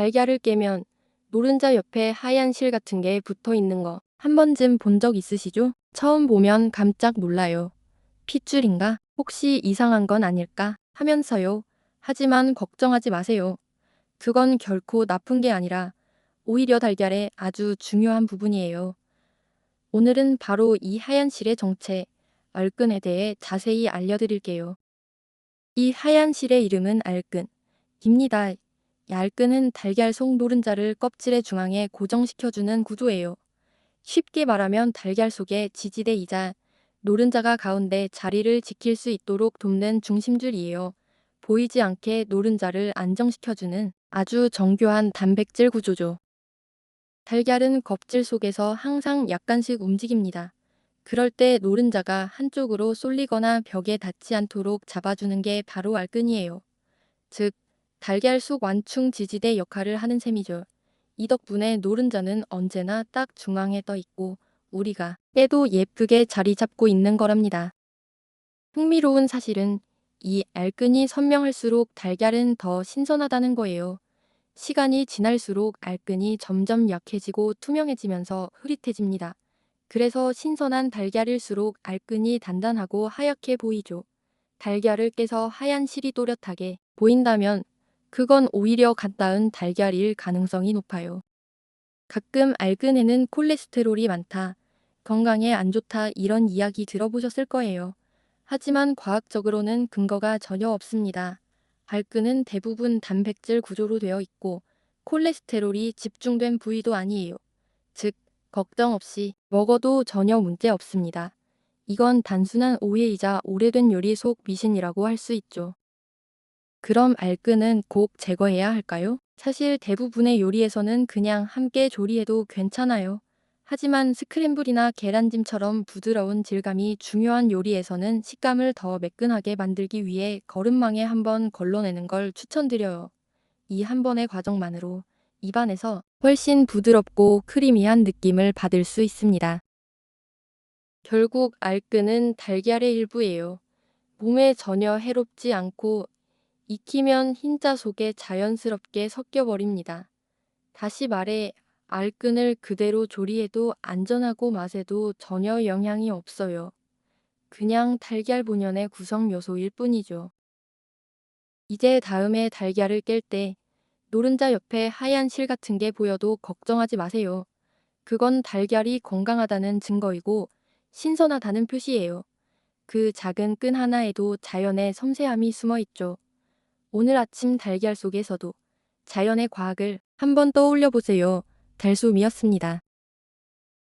달걀을 깨면 노른자 옆에 하얀 실 같은 게 붙어 있는 거 한 번쯤 본 적 있으시죠? 처음 보면 깜짝 놀라요. 핏줄인가? 혹시 이상한 건 아닐까? 하면서요. 하지만 걱정하지 마세요. 그건 결코 나쁜 게 아니라 오히려 달걀의 아주 중요한 부분이에요. 오늘은 바로 이 하얀 실의 정체, 알끈에 대해 자세히 알려드릴게요. 이 하얀 실의 이름은 알끈. 입니다. 이 알끈은 달걀 속 노른자를 껍질의 중앙에 고정시켜주는 구조예요. 쉽게 말하면 달걀 속의 지지대이자 노른자가 가운데 자리를 지킬 수 있도록 돕는 중심줄이에요. 보이지 않게 노른자를 안정시켜주는 아주 정교한 단백질 구조죠. 달걀은 껍질 속에서 항상 약간씩 움직입니다. 그럴 때 노른자가 한쪽으로 쏠리거나 벽에 닿지 않도록 잡아주는 게 바로 알끈이에요. 즉, 달걀 속 완충 지지대 역할을 하는 셈이죠. 이 덕분에 노른자는 언제나 딱 중앙에 떠 있고 우리가 깨도 예쁘게 자리 잡고 있는 거랍니다. 흥미로운 사실은 이 알끈이 선명할수록 달걀은 더 신선하다는 거예요. 시간이 지날수록 알끈이 점점 약해지고 투명해지면서 흐릿해집니다. 그래서 신선한 달걀일수록 알끈이 단단하고 하얗게 보이죠. 달걀을 깨서 하얀 실이 또렷하게 보인다면 그건 오히려 갓 낳은 달걀일 가능성이 높아요. 가끔 알근에는 콜레스테롤이 많다, 건강에 안 좋다 이런 이야기 들어보셨을 거예요. 하지만 과학적으로는 근거가 전혀 없습니다. 알끈은 대부분 단백질 구조로 되어 있고 콜레스테롤이 집중된 부위도 아니에요. 즉, 걱정 없이 먹어도 전혀 문제 없습니다. 이건 단순한 오해이자 오래된 요리 속 미신이라고 할 수 있죠. 그럼 알끈은 꼭 제거해야 할까요? 사실 대부분의 요리에서는 그냥 함께 조리해도 괜찮아요. 하지만 스크램블이나 계란찜처럼 부드러운 질감이 중요한 요리에서는 식감을 더 매끈하게 만들기 위해 거름망에 한번 걸러내는 걸 추천드려요. 이 한 번의 과정만으로 입안에서 훨씬 부드럽고 크리미한 느낌을 받을 수 있습니다. 결국 알끈은 달걀의 일부예요. 몸에 전혀 해롭지 않고 익히면 흰자 속에 자연스럽게 섞여버립니다. 다시 말해 알끈을 그대로 조리해도 안전하고 맛에도 전혀 영향이 없어요. 그냥 달걀 본연의 구성 요소일 뿐이죠. 이제 다음에 달걀을 깰 때 노른자 옆에 하얀 실 같은 게 보여도 걱정하지 마세요. 그건 달걀이 건강하다는 증거이고 신선하다는 표시예요. 그 작은 끈 하나에도 자연의 섬세함이 숨어 있죠. 오늘 아침 달걀 속에서도 자연의 과학을 한번 떠올려 보세요. 달솜이었습니다.